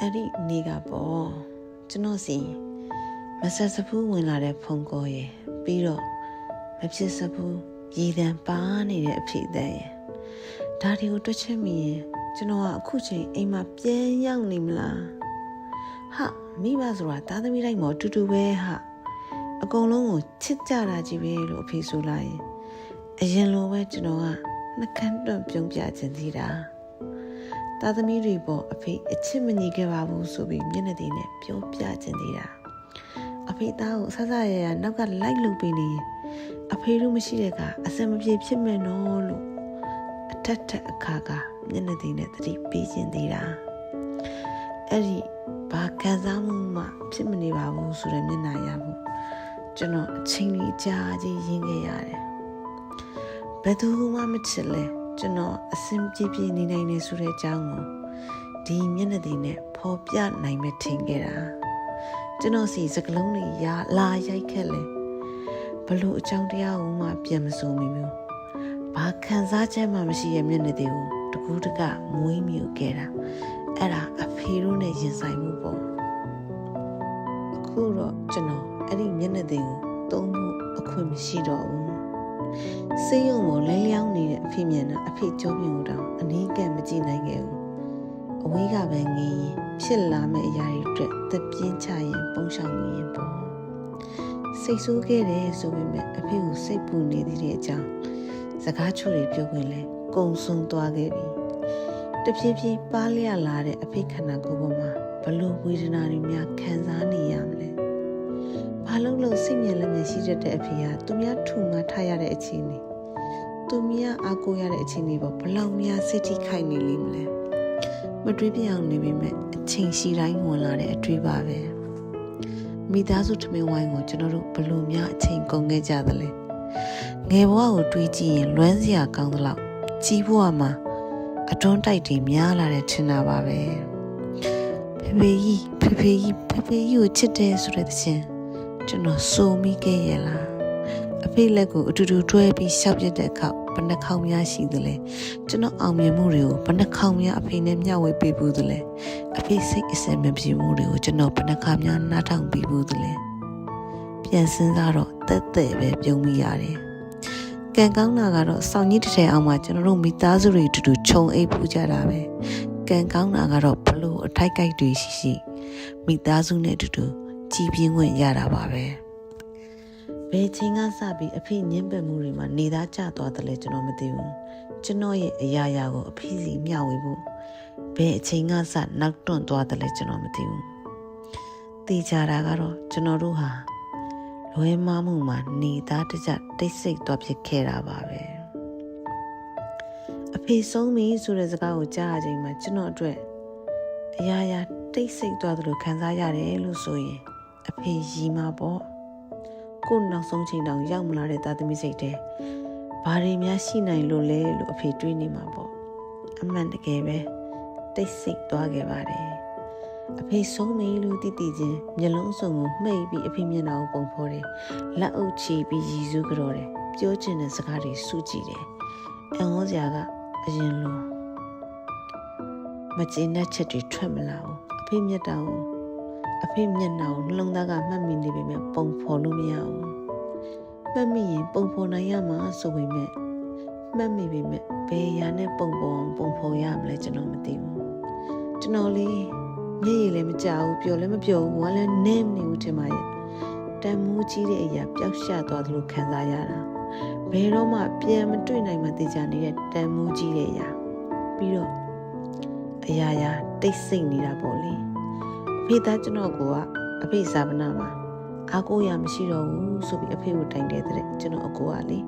အဲ့ဒီနေ့ကပေါ့ကျွန်တော်စီမဆက်စဖူးဝင်လာတဲ့ဖုန်ကောရယ်ပြီးတော့မဖြစ်စဖူးရည်တံပါနေတဲ့အဖေအသက်ရယ်ဒါတွေကိုတွက်ချက်မိရင်ကျွန်တော်ကအခုချိန်အိမ်မှာပြန်ရောက်နေမလားဟာမိဘဆိုတာသားသမီးတိုင်းမော်တူတူပဲဟာအကုန်လုံးကိုချစ်ကြတာကြီးပဲလို့အဖေဆိုလိုက်ရင်အရင်လိုပဲကျွန်တော်ကနှကန်းတွန့်ပြုံးပြခြင်းသေးတာ သားသမီးတွေပေါ်အဖေအချစ်မညီခဲ့ပါဘူးဆိုပြီးမျက်နှာသေးနဲ့ပြောပြခြင်းသေးတာအဖေသားကိုဆဆရရနောက်ကလိုက်လုပ်ပေးနေရင်အဖေတို့မရှိတဲ့ကအစမပြေဖြစ်မယ်နော်လို့အထက်ထက်အခါကမျက်နှာသေးနဲ့သတိပေးခြင်းသေးတာအဲ့ဒီဘာခံစားမှုမှဖြစ်မနေပါဘူးဆိုတဲ့မျက်နှာရမှုကျွန်တော်အချိန်ကြီးအကြာကြီးရင်းခဲ့ရတယ်ဘယ်သူမှမချစ်လဲ ကျွန်တော်အစင်ပြေပြေနေနိုင်နေဆိုတဲ့အကြောင်းကိုဒီမျက်နှာတွေနဲ့ဖော်ပြနိုင်မဲ့ထင်ခဲ့တာကျွန်တော်စီစကလုံးတွေရလာရိုက်ခက်လဲဘလို့အကြောင်းတရားကိုမှပြန်မစိုးမိဘူးဘာခံစားချက်မှမရှိရဲ့မျက်နှာတွေကိုတကူးတကမွေးမြူခဲ့တာအဲ့ဒါအဖေတို့နဲ့ရင်ဆိုင်မှုပေါ့အခုတော့ကျွန်တော်အဲ့ဒီမျက်နှာတွေကိုသုံးဖို့အခွင့်မရှိတော့ဘူး စေးရုံကိုလဲလျောင်းနေတဲ့အဖေမျက်နှာအဖေကြောပြင်းကိုတောင်အနည်းကမကြည့်နိုင်ခဲ့ဘူးအဝေးကပဲငင်းရင်ဖြစ်လာမယ့်အရာတွေအတွက်သက်ပြင်းချရင်ပုံရှောင်နေရင်ပေါ့စိတ်ဆိုးခဲ့တယ်ဆိုပေမဲ့အဖေကိုစိတ်ပူနေသေးတဲ့အကြောင်းစကားချိုတွေပြောခွင့်လဲကုံဆုံးသွားခဲ့ပြီတဖြည်းဖြည်းပါလျလာတဲ့အဖေခန္ဓာကိုယ်ပေါ်မှာဘလို့ဝေဒနာတွေများခံစားနေရမလဲ ဘာလို့လို့စိတ်မြင်လက်မြင်ရှိတတ်တဲ့အဖေကသူများထူငါထားရတဲ့အခြေအနေသူများအားကိုးရတဲ့အခြေအနေပေါ့ဘလောက်များစိတ်ထိခိုက်နေလိမ့်မလဲမတွေးပြအောင်နေပေမဲ့အချိန်ရှိတိုင်းဝင်လာတဲ့အတွေးပါပဲမိသားစုထမင်းဝိုင်းကိုကျွန်တော်တို့ဘလို့များအချိန်ကုန်ခဲ့ကြသလဲငယ်ဘဝကိုတွေးကြည့်ရင်လွမ်းစရာကောင်းသလောက်ကြီးဘဝမှာအတွန်းတိုက်တွေများလာတဲ့ထင်တာပါပဲဖေဖေကြီးဖေဖေကြီးဖေဖေကြီးကိုချစ်တယ်ဆိုတဲ့သချင်း ကျွန်တော်စိုးမိခဲ့ရလားအဖေလက်ကိုအတူတူတွဲပြီးရှောက်ပြတဲ့အခါဘယ်နှခေါင်များရှိသလဲကျွန်တော်အောင်မြင်မှုတွေကိုဘယ်နှခေါင်များအဖေနဲ့မျှဝေပေးဘူးသလဲအဖေစိတ်အစင်မပြေမှုတွေကိုကျွန်တော်ဘယ်နှခါများနားထောင်ပေးဘူးသလဲပြန်စဉ်းစားတော့တက်တဲ့ပဲပြုံးမိရတယ်ကံကောင်းတာကတော့စောင့်ကြီးတစ်ထည်အောင်မှကျွန်တော်တို့မိသားစုတွေအတူတူခြုံအိပ်ပူကြတာပဲကံကောင်းတာကတော့ဘလို့အထိုက်ကိုက်တွေရှိရှိမိသားစုနဲ့အတူတူ ကြည်ပြင်းဝင်ရတာပါပဲဘယ်ချိန်ကစပြီးအဖေညှင်းပယ်မှုတွေမှာနေသားကျသွားတယ်လဲကျွန်တော်မသိဘူးကျွန်တော်ရဲ့အရာရာကိုအဖေစီမျှဝေဖို့ဘယ်အချိန်ကစနောက်တွန့်သွားတယ်လဲကျွန်တော်မသိဘူးတေချာတာကတော့ကျွန်တော်တို့ဟာလွဲမှားမှုမှာနေသားတကြတိတ်ဆိတ်သွားဖြစ်ခဲ့တာပါပဲအဖေဆုံးပြီဆိုတဲ့စကားကိုကြားရချိန်မှာကျွန်တော်အတွက်အရာရာတိတ်ဆိတ်သွားသလိုခံစားရတယ်လို့ဆိုရင် အဖေရီမှာပေါ့ကို့နောက်ဆုံးချိန်တောင်ရောက်မလာတဲ့သားသမီးစိတ်တဲ့ဘာတွေများရှိနိုင်လို့လဲလို့အဖေတွေးနေမှာပေါ့အမှန်တကယ်ပဲတိတ်ဆိတ်သွားခဲ့ပါတယ်အဖေဆုံးမေးလို့တည်တည်ချင်းမျက်လုံးစုံကိုမှိတ်ပြီးအဖေမျက်နှာကိုပုံဖော်တယ်လက်အုပ်ချီပြီးရည်စူးကြော်တယ်ပြောချင်တဲ့စကားတွေစူးကြည့်တယ်အန်ဟောစရာကအရင်လိုမကျေနပ်ချက်တွေထွက်မလာဘူးအဖေမျက်တောင် အဖေမျက်နှာကိုနှလုံးသားကမှတ်မိနေပေမဲ့ပုံဖော်လို့မရဘူးမှတ်မိရင်ပုံဖော်နိုင်ရမှာဆိုပေမဲ့မှတ်မိပေမဲ့ဘယ်ရာနဲ့ပုံပေါ်အောင်ပုံဖော်ရမလဲကျွန်တော်မသိဘူးကျွန်တော်လေးမျက်ရည်လည်းမကြဘူးပျော်လည်းမပျော်ဘူးဝမ်းလည်းနင်းမနေဘူးထင်ပါရဲ့တန်မိုးကြီးတဲ့အရာပျောက်ရှသွားသလိုခံစားရတာဘယ်တော့မှပြန်မတွေ့နိုင်မှသိကြနေတဲ့တန်မိုးကြီးတဲ့အရာပြီးတော့အရာရာတိတ်ဆိတ်နေတာပေါ့လေအ ဖေသားကျွန်တော်ကအဖေစာပနာမှာအားကိုးရမရှိတော့ဘူးဆိုပြီးအဖေကိုတိုင်တယ်တဲ့ကျွန်တော်အကိုကလေ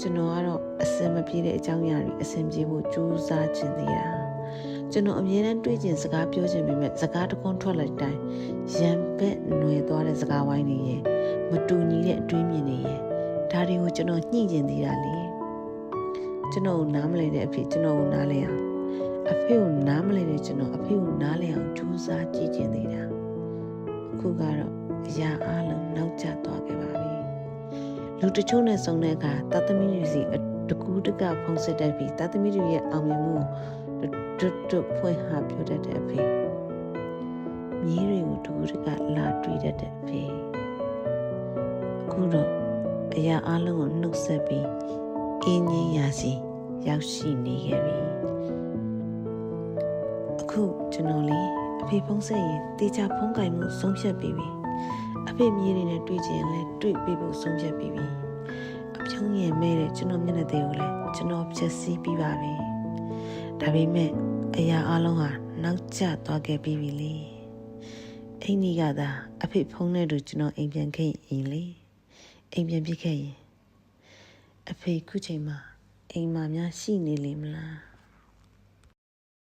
ကျွန်တော်ကတော့အစင်မပြေတဲ့အကြောင်းအရာတွေအစင်ပြေဖို့ကြိုးစားခြင်းသေးတာကျွန်တော်အမြဲတမ်းတွေးကျင်စကားပြောခြင်းပေမဲ့စကားတခွန်းထွက်လိုက်တိုင်းရံပက်ຫນွယ်သွားတဲ့စကားဝိုင်းတွေရဲ့မတူညီတဲ့အတွေးမြင်တွေရဲ့ဒါတွေကိုကျွန်တော်ညှိကျင်သေးတာလေကျွန်တော်ကိုနားမလည်တဲ့အဖေကျွန်တော်ကိုနားလဲအောင် အဖေကိုနားမလဲတဲ့ကျွန်တော်အဖေကိုနားလဲအောင်ကြိုးစားကြည့်ကျင်သေးတာအခုကတော့အရာအလုံးနောက်ကျသွားခဲ့ပါပြီလူတချို့နဲ့ဆုံတဲ့အခါတသမီးတွေစီအတကူးတကဖုံးစစ်တတ်ပြီးတသမီးတွေရဲ့အောင်မြင်မှုကိုတွတ်တွတ်ဖွင့်ဟပြောတတ်တဲ့အဖေတူတကလာတွေ့တတ်တဲ့အဖေအခုတော့အရာအလုံးကိုနှုတ်ဆက်ပြီးအင်းကြီးရာစီရောက်ရှိနေခဲ့ပြီ အခုကျွန်တော်လေးအဖေဖုံးဆက်ရင်တေချာဖုံးကင်မှုဆုံးဖြတ်ပြီးပြီအဖေမြေးတွေနဲ့တွေ့ချင်လဲတွေ့ပြီးဖို့ဆုံးဖြတ်ပြီးပြီအပြုံးရင်မဲတဲ့ကျွန်တော်မျက်နှာသေးကိုလည်းကျွန်တော်ဖြည့်ဆည်းပြီးပါပြီဒါပေမဲ့အရာအလုံးဟာနောက်ကျသွားခဲ့ပြီးပြီလေအိမ်ကြီးကသာအဖေဖုံးတဲ့သူကျွန်တော်အိမ်ပြန်ခဲ့ရင်လေအိမ်ပြန်ပြစ်ခဲ့ရင်အဖေခုချိန်မှာအိမ်မှာများရှိနေလိမ့်မလား